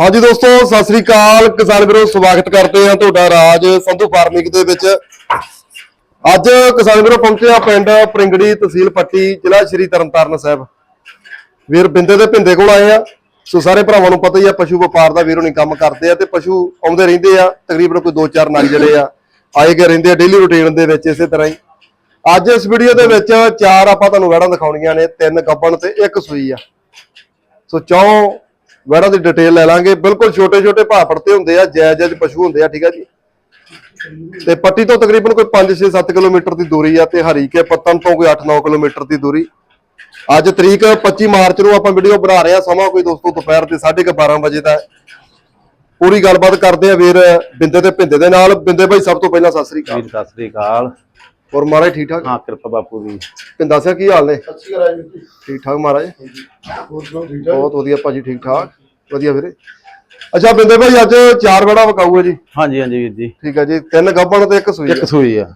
ਹਾਂਜੀ ਦੋਸਤੋ, ਸਤਿ ਸ੍ਰੀ ਅਕਾਲ। ਕਿਸਾਨ ਵੀਰੋ, ਸਵਾਗਤ ਕਰਦੇ ਹਾਂ ਤੁਹਾਡਾ ਰਾਜ ਸੰਧੂ ਫਾਰਮਿੰਗ ਦੇ ਵਿੱਚ। ਅੱਜ ਕਿਸਾਨ ਵੀਰੋ ਪਹੁੰਚੇ ਆ ਪਿੰਡ ਪ੍ਰਿੰਗੜੀ ਤਹਿਸੀਲ ਪੱਟੀ, ਜ਼ਿਲ੍ਹਾ ਸ਼੍ਰੀ ਤਰਨਤਾਰਨ ਸਾਹਿਬ। ਵੀਰ ਬਿੰਦੇ ਦੇ ਭਿੰਦੇ ਕੋਲ ਆਏ ਆ। ਸੋ ਸਾਰੇ ਭਰਾਵਾਂ ਨੂੰ ਪਤਾ ਹੀ ਆ, ਪਸ਼ੂ ਵਪਾਰ ਦਾ ਵੀਰੋ ਨਹੀਂ ਕੰਮ ਕਰਦੇ ਆ ਤੇ ਪਸ਼ੂ ਆਉਂਦੇ ਰਹਿੰਦੇ ਆ। ਤਕਰੀਬਨ ਕੋਈ 2-4 ਨਗ ਜਿਹੜੇ ਆ, ਆਏ ਗਏ ਰਹਿੰਦੇ ਆ ਡੇਲੀ ਰੁਟੀਨ ਦੇ ਵਿੱਚ ਇਸੇ ਤਰ੍ਹਾਂ ਹੀ। ਅੱਜ ਇਸ ਵੀਡੀਓ ਦੇ ਵਿੱਚ ਚਾਰ ਆਪਾਂ ਤੁਹਾਨੂੰ ਵੜਾਂ ਦਿਖਾਉਣੀਆਂ ਨੇ, ਤਿੰਨ ਗੱਬਣ ਤੇ ਇੱਕ ਸੂਈ ਆ। ਸੋ ਚੌਂ ਵੜਾ ਦੀ ਡਿਟੇਲ ਲੈ ਲਾਂਗੇ। ਬਿਲਕੁਲ ਛੋਟੇ ਛੋਟੇ ਭਾਪੜ ਤੇ ਹੁੰਦੇ ਆ ਜਾਇਜ਼ ਜਾਇਜ਼ ਪਸ਼ੂ ਹੁੰਦੇ ਆ, ਠੀਕ ਆ ਜੀ? ਤੇ ਪੱਟੀ ਤੋਂ ਤਕਰੀਬਨ ਕੋਈ 5 6 7 ਕਿਲੋਮੀਟਰ ਦੀ ਦੂਰੀ ਆ ਤੇ ਹਰੀਕੇ ਪੱਤਨ ਤੋਂ ਕੋਈ 8 9 ਕਿਲੋਮੀਟਰ ਦੀ ਦੂਰੀ। ਅੱਜ ਤਰੀਕ 25 ਮਾਰਚ ਨੂੰ ਆਪਾਂ ਵੀਡੀਓ ਬਣਾ ਰਹੇ ਆ ਸਮਾਂ, ਕੋਈ ਦੋਸਤੋ ਦੁਪਹਿਰ ਦੇ 12:30 ਵਜੇ ਦਾ। ਪੂਰੀ ਗੱਲਬਾਤ ਕਰਦੇ ਆ ਵੀਰ ਬਿੰਦੇ ਤੇ ਭਿੰਦੇ ਦੇ ਨਾਲ। ਬਿੰਦੇ ਭਾਈ, ਸਭ ਤੋਂ ਪਹਿਲਾਂ ਸਤਿ ਸ੍ਰੀ ਅਕਾਲ। ਸਤਿ ਸ੍ਰੀ ਅਕਾਲ। ਹੋਰ ਮਹਾਰਾਜ ਠੀਕ ਠਾਕ? ਹਾਂ ਕਿਰਪਾ ਬਾਪੂ ਦੀ। ਭਿੰਦਾ ਸਿਆ ਕੀ ਹਾਲ ਨੇ? ਸੱਚੀ ਗੱਲ ਹੈ ਜੀ। ਠੀਕ ਠਾਕ ਮਹਾਰਾਜ? ਹੋਰ ਸੁਣਾਓ ਠੀਕ ਠਾਕ? ਬਹੁਤ ਵਧੀਆ ਭਾਜੀ ਠੀਕ ਠਾਕ। ਵਧੀਆ ਵੀਰੇ। ਅੱਛਾ ਬਿੰਦੇ ਭਾਈ ਅੱਜ ਚਾਰ ਵੜਾ ਵਕਾਊ ਹੈ ਜੀ? ਹਾਂਜੀ ਹਾਂਜੀ ਵੀਰ ਜੀ। ਠੀਕ ਹੈ ਜੀ ਤਿੰਨ ਗੱਬਣ ਤੇ ਇੱਕ ਸੂਈ ਇੱਕ। ਸੂਈ ਆ।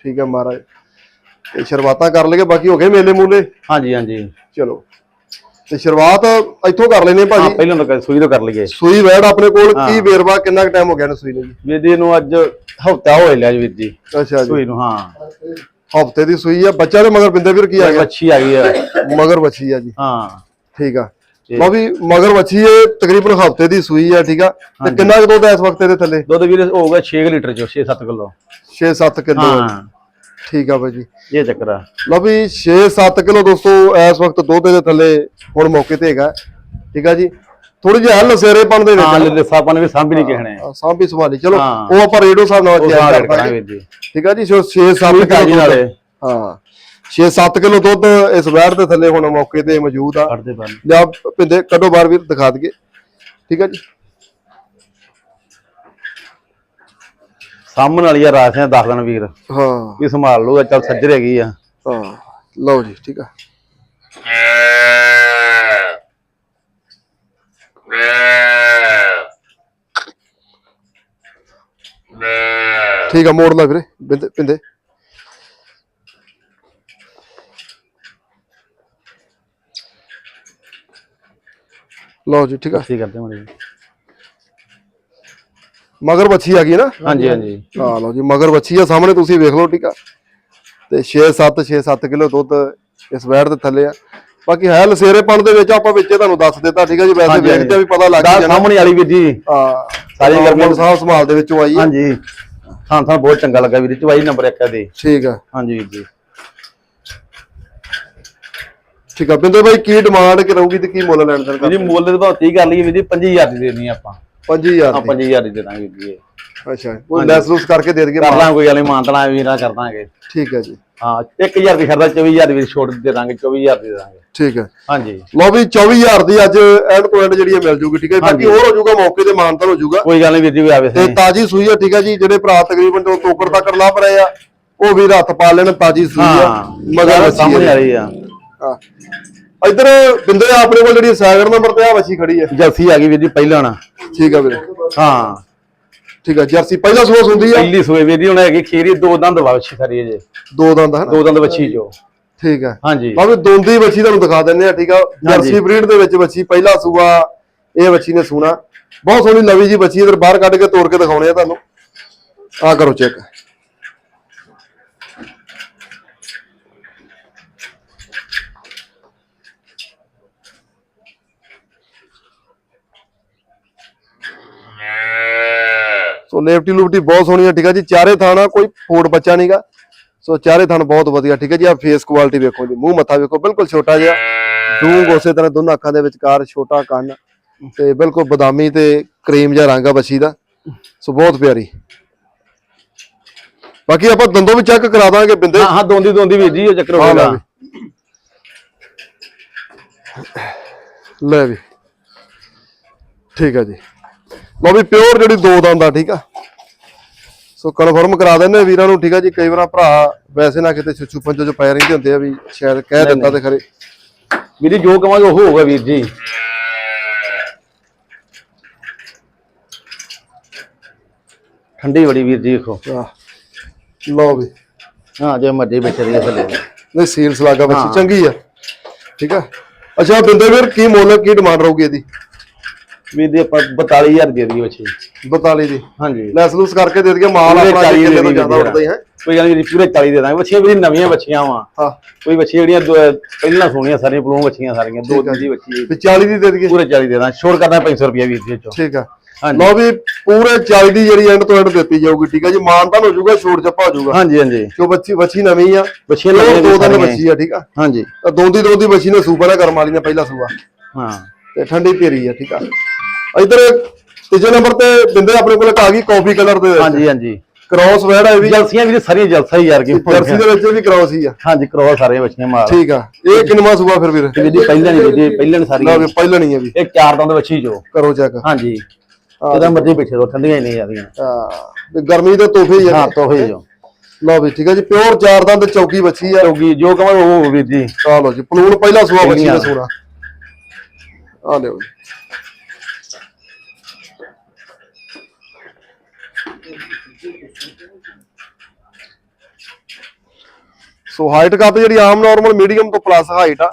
ਠੀਕ ਹੈ ਮਹਾਰਾਜ। ਤੇ ਸ਼ੁਰੂਆਤਾਂ ਕਰ ਲਈਏ ਬਾਕੀ ਹੋ ਗਏ ਮੇਲੇ ਮੂਲੇ? ਹਾਂਜੀ ਹਾਂਜੀ। ਚਲੋ। ਤੇ ਸ਼ੁਰੂਆਤ ਇੱਥੋਂ ਕਰ ਲੈਨੇ ਹਾਂ ਭਾਜੀ। ਪਹਿਲਾਂ ਤਾਂ ਸੂਈ ਤੋਂ ਕਰ ਲਈਏ। ਸੂਈ ਵੈੜ ਆਪਣੇ ਕੋਲ। ਕੀ ਵੇਰਵਾ ਕਿੰਨਾ ਟਾਈਮ ਹੋ ਗਿਆ ਨੇ ਸੂਈ ਨੂੰ ਜੀ? ਵੀਰ ਜੀ ਨੂੰ ਅੱਜ ਹਫਤਾ ਹੋਇਆ ਲਿਆ ਜੀ ਵੀਰ ਜੀ। ਅੱਛਾ ਜੀ। ਸੂਈ ਨੂੰ ਹਾਂ। ਹਫ਼ਤੇ ਦੀ ਸੂਈ ਆ ਬੱਚਾ ਦੇ ਮਗਰ ਬਿੰਦੇ ਵੀਰ ਕੀ ਆ ਗਿਆ? ਮੱਛੀ ਆ ਗਈ ਆ। ਮਗਰ ਵੱਛੀ ਆ ਜੀ। ਹਾਂ। ਠੀਕ ਆ। ਲਓ ਵੀ ਮਗਰ ਵੱਛੀ ਇਹ ਤਕਰੀਬਨ ਹਫ਼ਤੇ ਦੀ ਸੂਈ ਆ ਠੀਕ ਆ। ਤੇ ਕਿੰਨਾ ਕੁ ਦੁੱਧ ਇਸ ਵਕਤ ਇਹਦੇ ਥੱਲੇ? ਦੁੱਧ ਵੀਰ ਹੋਊਗਾ 6 ਲੀਟਰ ਚੋ 6-7 ਕਿਲੋ। 6-7 ਕਿਲੋ। ਹਾਂ। ਠੀਕ ਆ ਬਾਈ ਜੀ। ਇਹ ਚੱਕਰ ਆ। ਲਓ ਵੀ 6-7 ਕਿਲੋ ਦੋਸਤੋ ਇਸ ਵਕਤ ਦੁੱਧ ਦੇ ਥੱਲੇ ਹੁਣ ਮੌਕੇ ਤੇ ਹੈਗਾ। ਠੀਕ ਆ ਜੀ। ਥੋੜੀ ਜਿਹੀ ਹਲ ਸੇਰੇਪਣ ਦੇ ਹਾਂ ਵਿੱਚ ਲਿਫਾਪਾਂ ਨੇ ਵੀ ਸਾਂਭੀ ਨਹੀਂ ਕਹਿਣੇ ਸਾਂਭੀ ਸੰਭਾਲੀ। ਚਲੋ ਹਾਂ। ਉਹ ਆਪਾਂ ਰੇਡੋ ਸਾਹਿਬ ਨਾਲ ਰੇਟ ਕਰਾਂਗੇ ਵੀਰ ਜੀ। ਠੀਕ ਆ ਜੀ 6-7 ਸੂਈ ਤਾਜੀ ਕਿਲੋ ਨਾਲੇ। ਹਾਂ। 6-7 ਕਿਲੋ ਦੁੱਧ ਇਸ ਵੈੜ ਦੇ ਥੱਲੇ ਹੁਣ ਮੌਕੇ ਤੇ ਮੌਜੂਦ ਆ। ਲਿਆ ਪਿੰਦੇ ਕੱਢੋ ਬਾਹਰ ਵੀਰ ਦਿਖਾ ਦਈਏ। ਠੀਕ ਆ ਜੀ। ਸਾਹਮਣ ਵਾਲੀ ਆ ਰਾਸਿਆਂ ਦੱਸ ਦੇਣ ਵੀਰ। ਹਾਂ। ਵੀ ਸੰਭਾਲ ਲੂਗਾ ਚੱਲ ਸੱਜਰ ਹੈਗੀ ਆ। ਹਾਂ ਲਓ ਜੀ ਠੀਕ ਆ। ਠੀਕ ਆ ਮੋੜ ਲੈ ਵੀਰੇ ਬਿੰਦੇ ਪਿੰਦੇ ਲਓ ਜੀ ਠੀਕ ਆ। ਕੀ ਕਰਦੇ ਜੀ? ਮਗਰ ਬੱਚੀ ਆ ਗਈ ਨਾ? ਹਾਂਜੀ ਹਾਂਜੀ। ਹਾਂ ਲਓ ਜੀ ਮਗਰ ਬੱਚੀ ਆ ਸਾਹਮਣੇ ਤੁਸੀਂ ਵੇਖ ਲਓ ਠੀਕ ਆ। ਤੇ 6-7 6-7 ਕਿਲੋ ਦੁੱਧ ਇਸ ਵੈੜ ਦੇ ਥੱਲੇ ਆ। ਬਾਕੀ ਹੈ ਲਸੇਰੇਪਣ ਦੇ ਵਿੱਚ ਆਪਾਂ ਵਿੱਚੇ ਤੁਹਾਨੂੰ ਦੱਸ ਦਿੱਤਾ ਠੀਕ ਆ ਜੀ ਵੈਸੇ ਵੇਖ ਤੇ ਵੀ ਪਤਾ ਲੱਗ ਦਾ ਹੀ ਜਾਣਾ ਸਾਹਮਣੇ ਵਾਲੀ ਵੀਰ ਜੀ। ਹਾਂ ਸਾਰੀ ਸਾਰੀ ਗਰਮੀ- ਸਾਹਿਬ ਸੰਭਾਲ ਦੇ ਵਿੱਚੋਂ ਆਈ ਆ। ਹਾਂਜੀ। ਥਾਂ ਥਾਂ ਬਹੁਤ ਚੰਗਾ ਲੱਗਾ ਵੀਰ ਚਵਾਈ ਨੰਬਰ 1 ਦੇ ਠੀਕ ਆ। ਹਾਂਜੀ ਵੀਰ ਜੀ। ਠੀਕ ਆ ਬਿੰਦੇ ਭਾਈ ਕੀ ਡਿਮਾਂਡ ਕਿ ਰਹੂਗੀ ਤੇ ਕੀ ਮੁੱਲ ਲੈਣ ਦੇਣ ਵੀਰ ਕਰ ਜੀ ਮੁੱਲ ਦੇ ਭਾਅ 30 ਕਰ ਲਈਏ ਵੀਰ ਜੀ 25000 ਦੀ ਦੇਣੀ ਆਪਾਂ। 5000 ਹਾਂ ਦੀ। 25000 ਦੀ ਦਾਂਗੇ ਜੀ ਇਹ। ਅੱਛਾ ਕੋਈ ਲੈਸ ਲੂਸ ਕਰਕੇ ਦੇ ਦਈਏ ਕਰ ਲਾਂ ਕੋਈ ਵਾਲੇ ਮਾਨਤਣਾ ਵੀਰਾਂ ਕਰ ਦਾਂਗੇ। ਠੀਕ ਹੈ ਜੀ। ਹਾਂ 1000 ਦੀ ਖਰਦਾ 24000 ਦੀ ਵੀਰ ਛੋੜ ਦੇ ਦਾਂਗੇ 24000 ਦੀ ਦਾਂਗੇ। ਠੀਕ ਹੈ। ਹਾਂਜੀ। ਲਓ ਵੀ 24000 ਦੀ ਅੱਜ ਐਂਡ ਟੂ ਐਂਡ ਜਿਹੜੀ ਹੈ ਮਿਲ ਜੂਗੀ ਠੀਕ ਹੈ। ਬਾਕੀ। ਹੋਰ ਹੋ ਜਾਊਗਾ ਮੌਕੇ ਤੇ ਮਾਨਤਨ ਹੋ ਜਾਊਗਾ ਕੋਈ ਗੱਲ ਨਹੀਂ ਵੀਰ ਜੀ ਵੀ ਆਵੇ ਤੇ ਸਹੀ। ਤਾਜੀ ਸੂਈ ਆ ਠੀਕ ਹੈ ਜੀ। ਜਿਹੜੇ ਭਰਾ ਤਕਰੀਬਨ ਤੋਂ ਤੋਕਰ ਤੱਕ ਲੱਭ ਰਹੇ ਆ ਉਹ ਵੀ ਹੱਥ ਪਾ ਲੈਣ ਤਾਜੀ ਸੂਈ ਆ। ਹਾਂ। ਮਗਰ ਮਗਰ ਸਾਹਮਣੇ ਆ ਆ ਰਹੀ ਆ। ਹਾਂ। ਇੱਧਰ ਬਿੰਦੇ ਆਪਣੇ ਕੋਲ ਜਿਹੜੀ ਸੈਕੰਡ ਨੰਬਰ ਤੇ ਆ ਵੱਛੀ ਖੜੀ ਹੈ ਜਰਸੀ ਆ ਗਈ ਵੀਰ ਜੀ ਪਹਿਲਾਂ ਨਾ। ਠੀਕ ਆ ਵੀਰੇ। ਹਾਂ। ਠੀਕ ਆ ਜਰਸੀ ਪਹਿਲਾ ਸੂਆ ਹੁੰਦੀ ਆ? ਪਹਿਲੀ ਸੂਏ ਵੀਰ ਜੀ ਹੁਣ ਹੈਗੀ ਖੀਰੀ ਦੋ ਦੰਦ ਵਾਛੀ ਖਰੀ ਜੇ। ਦੋ ਦੰਦ ਹੈ ਨਾ ਦੋ ਦੰਦ ਵੱਛੀ ਜੋ। ਠੀਕ ਆ। ਹਾਂਜੀ। ਬਾਬੇ ਦੋਂਦੀ ਵੱਛੀ ਤੁਹਾਨੂੰ ਦਿਖਾ ਦਿੰਦੇ ਆ ਠੀਕ ਆ? ਜਰਸੀ ਬਰੀਡ ਦੇ ਵਿੱਚ ਵੱਛੀ ਪਹਿਲਾ ਸੂਆ ਇਹ ਵੱਛੀ ਨੇ ਸੂਣਾ। ਬਹੁਤ ਸੋਹਣੀ ਲਵੀ ਜੀ ਵੱਛੀ ਇਧਰ ਬਾਹਰ ਕੱਢ ਕੇ ਤੋੜ ਕੇ ਦਿਖਾਉਣੇ ਆ ਤੁਹਾਨੂੰ। ਆ ਕਰੋ ਚੈੱਕ। ਸੋ ਲੇਫਟੀ ਲੂਫਟੀ ਬਹੁਤ ਸੋਹਣੀ ਆ ਠੀਕ ਆ ਜੀ। ਚਾਰੇ ਥਾਣਾ ਕੋਈ ਫੋੜ ਬੱਚਾ ਨਹੀਂਗਾ ਸੋ ਚਾਰੇ ਥਣ ਬਹੁਤ ਵਧੀਆ ਠੀਕ ਹੈ ਜੀ। ਆ ਫੇਸ ਕੁਆਲਿਟੀ ਵੇਖੋ ਜੀ ਮੂੰਹ ਮੱਥਾ ਵੇਖੋ ਬਿਲਕੁਲ ਛੋਟਾ ਜਿਹਾ। ਡੂੰਗ ਉਸੇ ਤਰ੍ਹਾਂ ਦੋਨਾਂ ਅੱਖਾਂ ਦੇ ਵਿਚਕਾਰ ਛੋਟਾ ਕੰਨ ਤੇ ਬਿਲਕੁਲ ਬਦਾਮੀ ਤੇ ਕਰੀਮ ਜਿਹਾ ਰੰਗ ਆ ਬੱਚੀ ਦਾ। ਸੋ ਬਹੁਤ ਪਿਆਰੀ। ਬਾਕੀ ਆਪਾਂ ਦੰਦੋਂ ਵੀ ਚੈੱਕ ਕਰਾ ਦਾਂਗੇ ਬਿੰਦੇ। ਹਾਂ ਹਾਂ ਦੋਂਦੀ ਦੋਂਦੀ ਵੀਰ ਜੀ ਚੱਕਰ ਹਾਂ, ਹੋਵੇਗਾ ਲੈ ਵੀ। ਠੀਕ ਜੀ। ਲਓ ਵੀ ਪਿਓਰ ਜਿਹੜੀ ਦੋ ਦੰਦ ਆ ਠੀਕ ਆ। ਸੋ ਕਨਫਰਮ ਕਰਾ ਦਿੰਦੇ ਆ ਵੀਰਾਂ ਨੂੰ ਠੀਕ ਆ ਜੀ। ਕਈ ਵਾਰ ਭਰਾ ਵੈਸੇ ਨਾ ਕਿਤੇ ਛੁੱਛੂ ਪੰਜੋ ਚ ਪੈ ਰਹਿੰਦੇ ਹੁੰਦੇ ਆ ਵੀ ਸ਼ਾਇਦ ਕਹਿ ਦਿੰਦਾ ਤੇ ਖਰੇ। ਵੀਰ ਜੀ ਕਵਾਂਗੇ ਉਹ ਹੋਊਗਾ ਵੀਰ ਜੀ। ਠੰਡੀ ਬੜੀ ਵੀਰ ਜੀ ਦੇਖੋ। ਲਓ ਵੀ। ਹਾਂ ਜੇ ਮੱਝੇ ਵਿੱਚ ਰਹੀ ਥੱਲੇ। ਨਹੀਂ ਸੀਲਸ ਲਾਗਾ ਬੱਚੀ। ਚੰਗੀ ਆ। ਠੀਕ ਆ। ਅੱਛਾ ਬਿੰਦੇ ਵੀਰ ਕੀ ਮੁੱਲ ਕੀ ਡਿਮਾਂਡ ਰਹੂਗੀ ਇਹਦੀ? ਵੀਰ ਦੀ ਆਪਾਂ 42000 ਦੇ ਦਈਏ ਬੱਚੇ। 42 ਦੀ। ਹਾਂਜੀ। ਲੈਸ ਲੂਸ ਕਰਕੇ ਦੇ ਦਈਏ ਮਾਲ ਪੂਰੇ ਆਪਣਾ 40 ਕਿੱਲੇ ਦੇ ਤੋਂ ਦਈਏ ਜ਼ਿਆਦਾ ਉੱਠਦਾ ਹੀ ਹੈ ਕੋਈ ਗੱਲ ਨਹੀਂ ਪੂਰੇ 40 ਦੇ ਦਾਂਗੇ। ਬੱਚੀਆਂ ਵੀ ਨਵੀਆਂ ਬੱਚੀਆਂ ਵਾ। ਹਾਂ। ਕੋਈ ਬੱਚੀਆਂ ਜਿਹੜੀਆਂ ਦੋ- ਪਹਿਲਾਂ ਸੋਹਣੀਆਂ ਸਾਰੀਆਂ ਪਲੂਣ ਬੱਚੀਆਂ ਸਾਰੀਆਂ ਦੋ ਦਿਨ ਦੀ ਬੱਚੀ ਤੇ 40 ਦੀ ਦੇ ਦਈਏ। ਪੂਰੇ 40 ਦੇ ਦਾਂ ਛੋੜ ਕਰਨਾ 500 ਰੁਪਏ ਵੀਰ ਜੀ ਚੋਂ ਠੀਕ ਆ। ਹਾਂਜੀ। ਲਓ ਵੀ ਪੂਰੇ 40 ਦੀ ਜਿਹੜੀ ਐਂਡ ਤੋਂ ਐਂਡ ਦਿੱਤੀ ਜਾਊਗੀ ਠੀਕ ਆ ਜੀ। ਮਾਨ ਤਾਂ ਹੋ ਜਾਊਗਾ ਛੋੜ ਜੱਪਾ ਹੋ ਜਾਊਗਾ। ਹਾਂਜੀ ਹਾਂਜੀ। ਜੋ ਬੱਚੀ ਬੱਚੀ ਨਵੀਂ ਆ ਬੱਚੀਆਂ ਪਿਓਰ ਨਵੀਆਂ ਦੋ ਦਿਨ ਸਾਰੀਆਂ। ਬੱਚੀ ਆ ਠੀਕ ਆ। ਹਾਂਜੀ। ਤਾਂ ਦੋਂਦੀ ਦੋਂਦੀ ਬੱਚੀ ਨੇ ਸੂਪਰ ਹੈ ਕਰਮ ਵਾਲੀ ਨੇ ਪਹਿਲਾ ਸੂਆ ਹਾਂ। ਤੇ ਠੰਡੀ ਪੇਰੀ ਆ ਠੀਕ ਆ। ਇਧਰ ਤੀਜੇ ਨੰਬਰ ਤੇ ਬਿੰਦੇ ਆਪਣੇ ਕੋਲ ਆ ਗਈ ਕਾਫੀ ਕਲਰ ਦੇ ਵਿੱਚ। ਹਾਂਜੀ ਹਾਂਜੀ। ਕ੍ਰਾਸ ਵੈੜ ਹੈ ਵੀ। ਜਲਸੀਆਂ ਵੀ ਸਾਰੀਆਂ ਜਲਸਾ ਹੀ ਯਾਰ ਕੀ ਜਰਸੀ ਦੇ ਵਿੱਚ ਵੀ ਕ੍ਰਾਸ ਹੀ ਆ। ਹਾਂਜੀ ਕਰਵਾ ਸਾਰੀਆਂ ਬੱਚੀਆਂ ਮਾਲ। ਠੀਕ ਆ। ਇਹ ਕਿੰਨਵਾਂ ਸੂਆ ਫਿਰ ਵੀਰ? ਜੀ ਪਹਿਲਾਂ ਨਹੀਂ ਜੀ ਪਹਿਲਾਂ ਨੀ ਲਓ ਸਾਰੀਆਂ ਵੀ ਪਹਿਲਾਂ ਨਹੀਂ ਆ ਵੀ। ਇਹ ਚਾਰ ਦੰਦ ਬੱਚੀ ਜੋ। ਕਰੋ ਚੈੱਕ ਹਾਂਜੀ। ਇਹਦਾ ਮਰਜ਼ੀ ਪਿੱਛੇ ਰੋ ਠੰਡੀਆਂ ਹੀ ਨਹੀਂ ਜਾਂਦੀਆਂ ਹਾਂ। ਵੀ ਗਰਮੀ ਦੇ ਤੋਹਫੇ ਹੀ ਆ। ਹਾਂ ਤੋਹੇ ਜੋ ਲਓ ਵੀ ਠੀਕ ਆ ਜੀ ਪਿਓਰ ਚਾਰ ਦੰਦ ਚੌਕੀ ਬੱਚੀ ਆ। ਚੌਗੀ ਜੋ ਕਹਾਂ ਉਹ ਵੀਰ ਜੀ। ਆ ਲਓ ਜੀ ਪਲੂਣ ਪਹਿਲਾ ਸੂਆ ਬੱਚੀ ਦਾ ਪਹਿਲੀਆਂ। ਆ ਲਿਓ ਸੋ ਹਾਈਟ ਕੱਪ ਜਿਹੜੀ ਆਮ ਨਾਰਮਲ ਮੀਡੀਅਮ ਤੋਂ ਪਲੱਸ ਹਾਈਟ ਆ।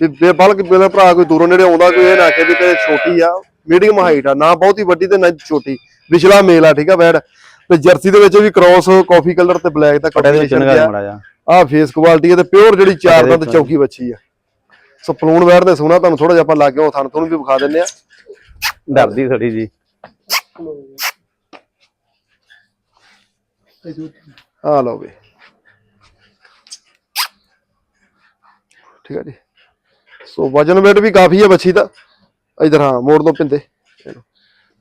ਵੀ ਬੇਬਲਕ ਮੇਰਾ ਭਰਾ ਕੋਈ ਦੂਰੋਂ ਨੇੜੇ ਆਉਂਦਾ ਕੋਈ ਇਹ ਨਾ ਕਿ ਵੀ ਤੇ ਛੋਟੀ ਆ। ਮੀਡੀਅਮ ਹਾਈਟ ਆ ਨਾ ਬਹੁਤੀ ਵੱਡੀ ਤੇ ਨਾ ਛੋਟੀ। ਵਿਚਲਾ ਮੇਲ ਆ ਠੀਕ ਆ ਵੈੜ ਤੇ ਜਰਸੀ ਦੇ ਵਿੱਚ ਵੀ ਕ੍ਰਾਸ ਕਾਫੀ ਕਲਰ ਤੇ ਬਲੈਕ ਦਾ ਨਗਾ ਆ। ਆ ਫੇਸ ਕੁਆਲਿਟੀ ਤੇ ਪਿਓਰ ਜਿਹੜੀ ਚਾਰ ਦੰਦ ਚੌਕੀ ਬੱਚੀ ਆ। ਸੋ ਪਲੂਣ ਵੈੜ ਦੇ ਸੋਨਾ ਤੁਹਾਨੂੰ ਥੋੜਾ ਜਿਹਾ ਆਪਾਂ ਲੱਗ ਗਿਆ ਥਣ ਤੁਹਾਨੂੰ ਵੀ ਵਿਖਾ ਦਿੰਨੇ ਆ ਡਰਦੀ ਥੋੜੀ ਜੀ। ਆ ਲਓ ਵੀ। ਠੀਕ ਆ ਜੀ। ਸੋ ਵਜਨ weight ਵੀ ਕਾਫੀ ਹੈ ਬੱਚੀ ਦਾ। ਇਧਰ ਹਾਂ ਮੋੜ ਦੋ ਪਿੰਦੇ।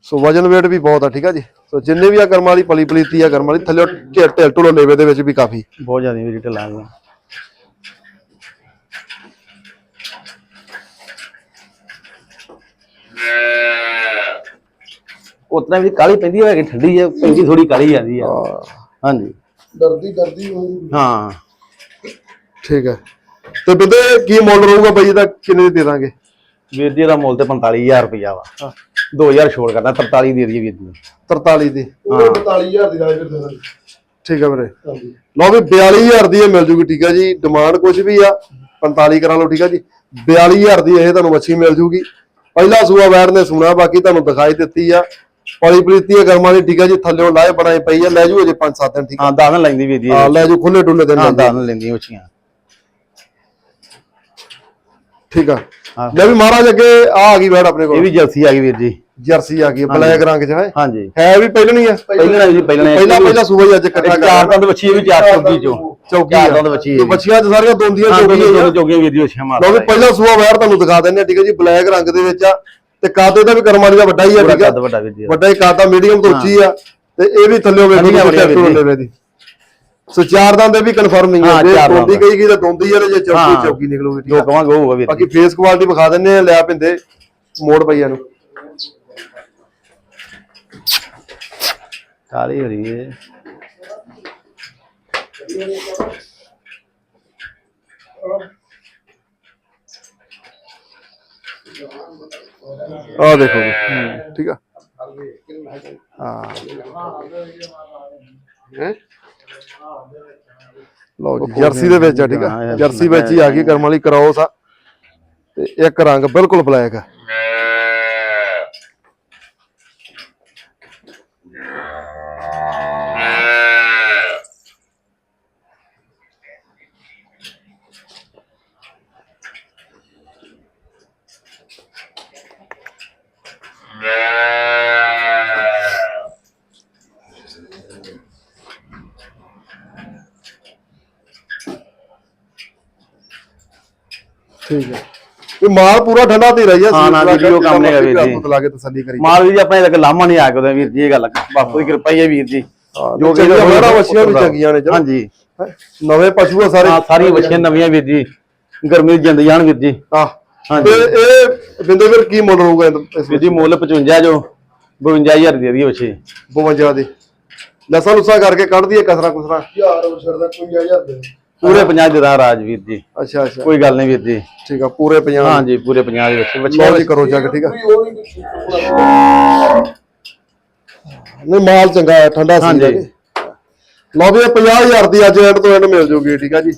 ਸੋ ਵਜਨ weight ਵੀ ਬਹੁਤ ਆ ਠੀਕ ਆ ਜੀ। ਸੋ ਜਿੰਨੇ ਵੀ ਆ ਕਰਮ ਵਾਲੀ ਪਲੀ ਪਲੀਤੀ ਆ ਕਰਮ ਵਾਲੀ ਥੱਲੇ ਢਿੱਲ ਢਿੱਲ ਢੁੱਲੋ ਲੇਵੇ ਦੇ ਵਿੱਚ ਵੀ ਕਾਫੀ। ਬਹੁਤ ਜ਼ਿਆਦਾ ਵੀਰ ਢਿੱਲਾਂ ਉਤਨਾ ਵੀ ਕਾਲੀ ਪੈਂਦੀ ਹੈ ਕਿ ਠੰਡੀ ਹੈ ਪੈਂਦੀ ਥੋੜੀ ਕਾਲੀ ਜਾਂਦੀ ਆ। ਹਾਂਜੀ। ਡਰਦੀ ਡਰਦੀ ਹੋਈ ਹਾਂ। ਠੀਕ ਹੈ ਤੇ ਬਿੰਦੇ ਕੀ ਮੁੱਲ ਰਹੂਗਾ ਬਾਈ ਇਹਦਾ? ਕਿੰਨੇ ਦੀ ਦਾਂਗੇ? ਵੀਰ ਜੀ ਦਾ ਮੁੱਲ ਤੇ 45000 ਰੁਪਇਆ ਵਾ। 2000 ਛੋੜ ਕਰਨਾ 43 ਦੇ ਦਈਏ ਵੀਰ ਜੀ। 43 ਦੀ। ਉਹ 42000 ਦੀ ਰਾਜ ਫਿਰ ਦੇ ਦਾਂਗੇ ਠੀਕ ਹੈ ਵੀਰੇ। ਹਾਂਜੀ। ਲਓ ਵੀ 42000 ਦੀ ਇਹ ਮਿਲ ਜੂਗੀ ਠੀਕ ਹੈ ਜੀ। ਡਿਮਾਂਡ ਕੁਝ ਵੀ ਆ 45 ਕਰਾ ਲਓ ਠੀਕ ਹੈ ਜੀ। 42000 ਦੀ ਇਹ ਤੁਹਾਨੂੰ ਮੱਛੀ ਮਿਲ ਜੂਗੀ। ਪਹਿਲਾ ਸੂਆ ਵੈੜ ਨੇ ਸੁਣਾ ਬਾਕੀ ਤੁਹਾਨੂੰ ਦਿਖਾਈ ਦਿੱਤੀ ਆ। ਪਲੀ ਪ੍ਰੀਤੀ ਹੈ ਗਰਮਾਂ ਦੀ ਠੀਕ ਹੈ ਜੀ ਥੱਲਿਓਂ ਲਾਏ ਬਣਾਈ ਪਈ ਆ ਲੈ ਜੂ ਅਜੇ 5-7 ਦਿਨ ਠੀਕ ਆ ਹਾਂ ਦਾਨ ਲੈਂਦੀ ਵੀਰ ਜੀ ਹਾਂ ਲੈ ਜੂ ਖੁੱਲੇ ਡੁੱਲੇ ਦਿਨ ਹਾਂ ਲੈ। ਦਾਨ ਲੈਂਦੀ ਉੱਚੀਆਂ। ਠੀਕ ਆ। ਹਾਂ। ਲੈ ਵੀ ਮਹਾਰਾਜ ਅੱਗੇ ਆ ਆ ਗਈ ਵੈੜ ਆਪਣੇ ਇਹ ਕੋਲ ਵੀ ਜਲਸੀ ਆ ਗਈ ਵੀਰ ਜੀ। ਜਰਸੀ ਆ ਗਈ ਬਲੈਕ ਰੰਗ ਚ ਹੈ। ਹਾਂਜੀ। ਹੈ ਵੀ ਪਹਿਲਣੀ ਆ। ਪਹਿਲਾਂ ਜੀ ਪਹਿਲਾਂ ਪਹਿਲਾ ਪਹਿਲਾ ਸੂਆ ਹੀ ਅੱਜ ਇਕੱਠਾ ਇੱਕ ਚਾਰ ਦੰਦ ਬੱਚੀ ਇਹ ਵੀ ਚਾਰ ਚੌਕੀ ਚੋਂ। ਚੌਕੀ ਚਾਰ ਦੰਦ ਬੱਚੀ ਤੇ ਬੱਚੀਆਂ ਚ ਸਾਰੀਆਂ ਦੋਂਦੀਆਂ ਹਾਂ ਚੌਕੀ ਆ। ਚੌਕੀ ਵੀਰ ਜੀ ਉੱਚੀਆਂ ਮਾਰ ਲਓ ਵੀ ਪਹਿਲਾ ਸੂਆ ਵੈਰ ਤੁਹਾਨੂੰ ਦਿਖਾ ਦਿੰਦੇ ਆ ਠੀਕ ਹੈ ਜੀ ਬਲੈਕ ਰੰਗ ਦੇ ਵਿੱਚ ਆ। ਤੇ ਕਾਦੇ ਦਾ ਵੀ ਕਰਮਾਲੀ ਦਾ ਵੱਡਾ ਹੀ ਆ ਠੀਕ ਆ? ਕੱਦ ਵੱਡਾ ਵੀਰ ਜੀ ਵੱਡਾ ਹੀ ਕਾਦਾ ਮੀਡੀਅਮ ਤੋਂ ਉੱਚੀ ਆ। ਤੇ ਇਹ ਵੀ ਥੱਲੇ। ਲੈਵੇ ਦੀ ਸੋ ਚਾਰ ਦੰਦ ਇਹ ਵੀ ਕਨਫਰਮ ਹੀ। ਆ ਹਾਂ, ਜੇ ਦੋਂਦੀ। ਗਈ ਗਈ ਤਾਂ ਦੋਂਦੀ ਆ ਤੇ ਜੇ ਚੌਕੀ ਹਾਂ। ਚੌਕੀ ਨਿਕਲੂਗੀ ਠੀਕ ਜੋ ਕਵਾਂਗੇ ਉਹ ਹੋਊਗਾ ਵੀਰ ਬਾਕੀ ਫੇਸ ਕੁਆਲਿਟੀ ਵਿਖਾ ਦਿੰਨੇ ਆ ਲਿਆ ਪਿੰਦੇ ਮੋੜ ਪਈਆਂ ਨੂੰ। ਕਾਲੀ ਹੋ ਰਹੀ ਹੈ ਆ ਦੇਖੋ ਜੀ ਠੀਕ ਆ। ਹਾਂ। ਹੈਂ? ਲਓ ਜੀ ਜਰਸੀ ਦੇ ਵਿੱਚ ਆ ਠੀਕ ਆ। ਹਾਂ, ਜਰਸੀ ਵਿੱਚ ਹੀ ਆ ਗਈ ਕਰਮ ਵਾਲੀ ਕਰਾਉਸ ਆ ਤੇ ਇੱਕ ਰੰਗ ਬਿਲਕੁਲ ਬਲੈਕ ਆ। ਠੀਕ ਹੈ। ਇਹ ਮਾਲ ਪੂਰਾ ਠੰਡਾ ਤੇ ਰਹੀ ਆ ਹਾਂ, ਨਾ ਕੇ ਵੀਡੀਓ ਕੰਮ ਨੇ ਜਿੱਦਾਂ ਵੀਰ ਮਰਜ਼ੀ ਜੀ। ਹੱਥ ਲਾ ਕੇ ਤਸੱਲੀ ਕਰੀ ਮਾਲ ਵੀਰ ਜੀ ਆਪਣੇ ਤੱਕ ਲਾਮਾ ਨਹੀਂ ਆ ਕੇ ਉਹਦਾ ਵੀਰ ਜੀ ਇਹ ਗੱਲ ਬਾਪੂ ਦੀ ਕਿਰਪਾ ਹੀ ਹੈ ਵੀਰ ਜੀ। ਜੋ ਕਿ ਹੋਇਆ ਵਸੀਆਂ ਵੀ ਦਾ। ਚੰਗੀਆਂ ਨੇ ਚਲੋ। ਹਾਂਜੀ। ਹੈਂ। ਨਵੇਂ ਪਸ਼ੂ ਆ ਸਾਰੇ। ਹਾਂ ਸਾਰੀਆਂ ਬੱਚੀਆਂ ਨਵੀਆਂ ਵੀਰ ਜੀ। ਗਰਮੀ ਦੀ ਜਿੰਦ ਜਾਣ ਵੀਰ ਜੀ। ਆ ਹਾਂਜੀ। ਤੇ ਇਹ ਬਿੰਦੇ ਫਿਰ ਕੀ ਮੁੱਲ ਰਹੂਗਾ ਇਹਦਾ- ਇਸ ਵੀਰ ਜੀ ਮੁੱਲ 55 ਜੋ 52000 ਦੇ ਦਈਏ ਬੱਚੇ 52 ਦੀ। ਲਸਾ ਲੁਸਾ ਕਰਕੇ ਕੱਢ ਦਈਏ ਕਸਰਾ ਕੁਸਰਾ ਯਾਰ ਉਹ ਛੱਡਦਾ 55000 ਦੇ। ਪੂਰੇ 50 ਦੇ ਰਾਜਵੀਰ ਜੀ। ਅੱਛਾ ਅੱਛਾ। ਕੋਈ ਗੱਲ ਨਹੀਂ ਵੀਰ ਜੀ। ਠੀਕ ਆ ਪੂਰੇ 50 ਹਾਂਜੀ ਪੂਰੇ 50 ਦੇ ਵਿੱਚ। ਬੱਚੇ ਜੀ ਕਰੋ ਜੱਗ ਠੀਕ ਆ। ਨਹੀਂ ਮਾਲ ਚੰਗਾ ਹੈ ਠੰਡਾ ਸੀ ਹਾਂਜੀ। ਲਓ ਵੀ ਇਹ 50000 ਦੀ ਅੱਜ ਐਂਡ ਤੋਂ ਐਂਡ ਮਿਲ ਜੂਗੀ ਠੀਕ ਆ ਜੀ।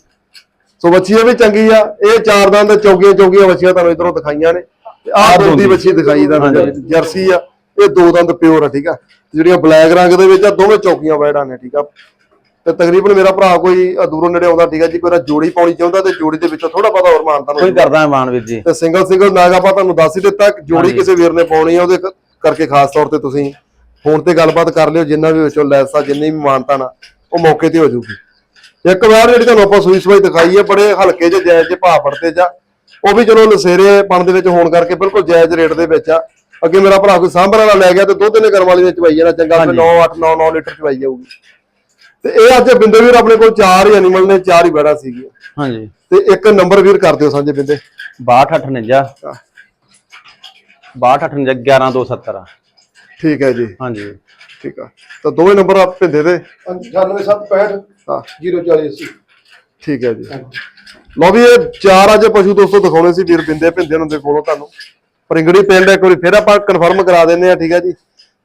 ਸੋ ਬੱਚੀ ਵੀ ਚੰਗੀ ਆ। ਇਹ ਚਾਰ ਦੰਦ ਚੌਗੀਆਂ ਚੌਗੀਆਂ ਬੱਚੀਆਂ ਤੁਹਾਨੂੰ ਇਧਰੋਂ ਦਿਖਾਈਆਂ ਨੇ। ਆਹ ਆਹ ਦੋਦੀ। ਬੱਚੀ ਦਿਖਾਈ ਦਾ। ਜਰਸੀ ਆ। ਇਹ ਦੋ ਦੰਦ ਪਿਓਰ ਆ ਠੀਕ ਆ। ਜਿਹੜੀਆਂ ਬਲੈਕ ਰੰਗ ਦੇ ਵਿੱਚ ਆ ਦੋਵੇਂ ਚੌਕੀਆਂ ਵੈੜਾਂ ਨੇ ਠੀਕ ਆ। ਤੇ ਤਕਰੀਬਨ ਮੇਰਾ ਭਰਾ ਕੋਈ ਦੂਰੋਂ ਨੇੜੇ ਆਉਂਦਾ ਠੀਕ ਆ ਜੀ ਕੋਈ ਨਾ ਜੋੜੀ ਪਾਉਣੀ ਚਾਹੁੰਦਾ ਤੇ ਜੋੜੀ ਦੇ ਵਿੱਚੋਂ ਥੋੜਾ ਬਹੁਤਾ ਹੋਰ ਮਾਨਤਾ ਕੋਈ ਕਰਦਾ ਮਾਨ ਵੀਰ ਜੀ ਤੇ ਸਿੰਗਲ ਸਿੰਗਲ ਨਾਗ ਆਪਾਂ ਤੁਹਾਨੂੰ ਦੱਸ ਹੀ ਦਿੱਤਾ ਜੋੜੀ। ਕਿਸੇ ਵੀਰ ਨੇ ਪਾਉਣੀ ਆ ਉਹਦੇ ਕਰਕੇ ਖਾਸ ਤੌਰ ਤੇ ਤੁਸੀਂ ਫੋਨ ਤੇ ਗੱਲਬਾਤ ਕਰ ਲਿਓ ਜਿੰਨਾ ਵੀ ਵਿੱਚੋਂ ਲੈਸਾ ਜਿੰਨੀ ਵੀ ਮਾਨਤਾ ਨਾ ਉਹ ਮੌਕੇ ਤੇ ਹੋ ਜਾਊਗੀ ਇੱਕ ਵਾਰ ਜਿਹੜੀ ਤੁਹਾਨੂੰ ਆਪਾਂ ਸੂਈ ਸਵਾਈ ਦਿਖਾਈ ਹੈ ਬੜੇ ਹਲਕੇ ਜਿਹੇ ਜਾਇਜ਼ ਜਿਹੇ ਭਾਅ ਪੜਤੇ ਜਾ ਉਹ ਵੀ ਚਲੋ ਲਸੇਰੇ ਪਣ ਦੇ ਵਿੱਚ ਹੋਣ ਕਰਕੇ ਬਿਲਕੁਲ ਜਾਇਜ਼ ਰੇਟ ਦੇ ਵਿੱਚ ਆ ਅੱਗੇ ਮੇਰਾ ਭਰਾ ਕੋਈ ਸਾਂਭਣ ਵਾਲਾ ਲੈ ਗਿਆ ਤੇ ਦੁੱਧ ਨੇ ਕਰਮ ਵਾਲੀ ਨੇ ਚਵਾਈ ਜਾਣਾ ਚੰਗਾ ਤੇ ਹਾਂਜੀ। 9 8 9 9 ਲੀਟਰ ਚਵਾਈ ਜਾਊਗੀ ਤੇ ਇਹ ਅੱਜ ਬਿੰਦੇ ਵੀਰ ਆਪਣੇ ਕੋਲ ਚਾਰ ਹੀ ਐਨੀਮਲ ਨੇ ਚਾਰ ਹੀ ਬੈੜਾ ਸੀਗੀ ਹਾਂਜੀ। ਤੇ ਇੱਕ ਨੰਬਰ ਵੀਰ ਕਰ ਦਿਓ ਸਾਂਝੇ ਬਿੰਦੇ। 6258 6258 11270 ਠੀਕ ਹੈ ਜੀ। ਹਾਂਜੀ। ਠੀਕ ਆ। ਤਾਂ ਦੋਵੇਂ ਨੰਬਰ ਆ ਭਿੰਦੇ ਦੇ। 98765 ਹਾਂ। 04080 ਠੀਕ ਹੈ ਜੀ। ਲਓ ਵੀ ਇਹ ਚਾਰ ਅੱਜ ਪਸ਼ੂ ਦੋਸਤੋ ਦਿਖਾਉਣੇ ਸੀ ਵੀਰ ਬਿੰਦੇ ਭਿੰਦੇ ਨੂੰ ਦੇ ਕੋਲੋਂ ਤੁਹਾਨੂੰ ਪਰਿੰਗੜੀ ਪਿੰਡ ਇੱਕ ਵਾਰੀ ਫਿਰ ਆਪਾਂ ਕਨਫਰਮ ਕਰਾ ਦਿੰਦੇ ਆ ਠੀਕ ਹੈ ਜੀ।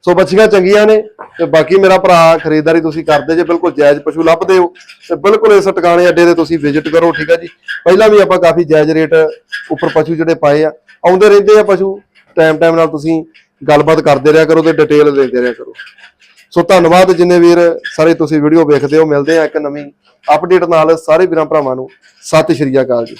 ਸੋ ਬੱਚੀਆਂ ਚੰਗੀਆਂ ਨੇ ਤੇ ਬਾਕੀ ਮੇਰਾ ਭਰਾ ਖਰੀਦਦਾਰੀ ਤੁਸੀਂ ਕਰਦੇ ਜੇ ਬਿਲਕੁਲ ਜਾਇਜ਼ ਪਸ਼ੂ ਲੱਭਦੇ ਹੋ ਤੇ ਬਿਲਕੁਲ ਇਸ ਟਿਕਾਣੇ ਅੱਡੇ ਤੇ ਤੁਸੀਂ ਵਿਜ਼ਿਟ ਕਰੋ, ਠੀਕ ਹੈ ਜੀ। ਪਹਿਲਾਂ ਵੀ ਆਪਾਂ ਕਾਫੀ ਜਾਇਜ਼ ਰੇਟ ਉੱਪਰ ਪਸ਼ੂ ਜਿਹੜੇ ਪਾਏ ਆ, ਆਉਂਦੇ ਰਹਿੰਦੇ ਆ ਪਸ਼ੂ ਟਾਈਮ ਟਾਈਮ ਨਾਲ ਤੁਸੀਂ ਗੱਲਬਾਤ ਕਰਦੇ ਰਿਹਾ ਕਰੋ ਤੇ ਡਿਟੇਲ ਦਿੰਦੇ ਰਿਹਾ ਕਰੋ। ਸੋ ਧੰਨਵਾਦ ਜਿੰਨੇ ਵੀਰ ਸਾਰੇ ਤੁਸੀਂ ਵੀਡੀਓ ਵੇਖਦੇ ਹੋ, ਮਿਲਦੇ ਆ ਇੱਕ ਨਵੀਂ ਅਪਡੇਟ ਨਾਲ। ਸਾਰੇ ਵੀਰਾਂ ਭਰਾਵਾਂ ਨੂੰ ਸਤਿ ਸ਼੍ਰੀ ਅਕਾਲ ਜੀ।